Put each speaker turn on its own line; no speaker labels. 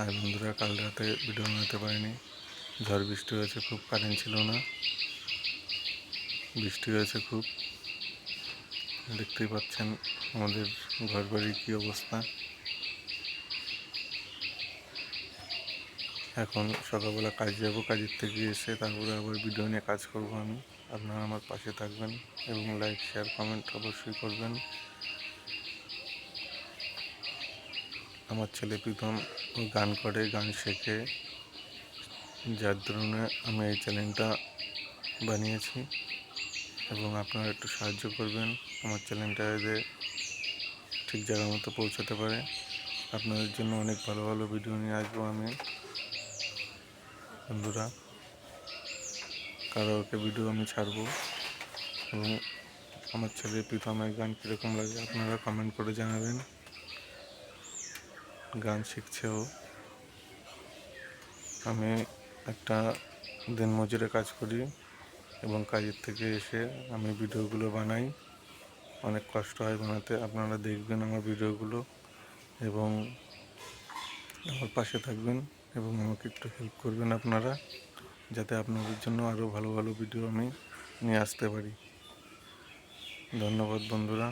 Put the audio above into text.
আর বন্ধুরা, কাল রাতে ভিডিও বানাতে পারিনি। ঝড় বৃষ্টি হয়েছে খুব, কারেন্ট ছিল না। বৃষ্টি হয়েছে খুব। দেখতেই পাচ্ছেন আমাদের ঘর বাড়ির কী অবস্থা। এখন সকালবেলা কাজ যাব, কাজের থেকে এসে তারপরে আবার ভিডিও নিয়ে কাজ করব আমি। আপনারা আমার পাশে থাকবেন এবং লাইক শেয়ার কমেন্ট অবশ্যই করবেন। আমার ছেলে প্রীতম গান করে, গান শেখে। যার দরুনে আমি এই চ্যানেলটা বানিয়েছি এবং আপনারা একটু সাহায্য করবেন আমার চ্যানেলটা যাতে ঠিক জায়গা মতো পৌঁছাতে পারে। আপনাদের জন্য অনেক ভালো ভালো ভিডিও নিয়ে আসব আমি। বন্ধুরা, কারোকে ভিডিও আমি ছাড়বো। এবং আমার ছেলে প্রীতমের গান কীরকম লাগে আপনারা কমেন্ট করে জানাবেন। গান শিখছেও আমি একটা দিন মজুরে কাজ করি এবং কাজের থেকে এসে আমি ভিডিওগুলো বানাই। অনেক কষ্ট হয় বানাতে। আপনারা দেখবেন আমার ভিডিওগুলো এবং আমার পাশে থাকবেন এবং আমাকে একটু হেল্প করবেন আপনারা, যাতে আপনাদের জন্য আরও ভালো ভালো ভিডিও আমি নিয়ে আসতে পারি। ধন্যবাদ বন্ধুরা।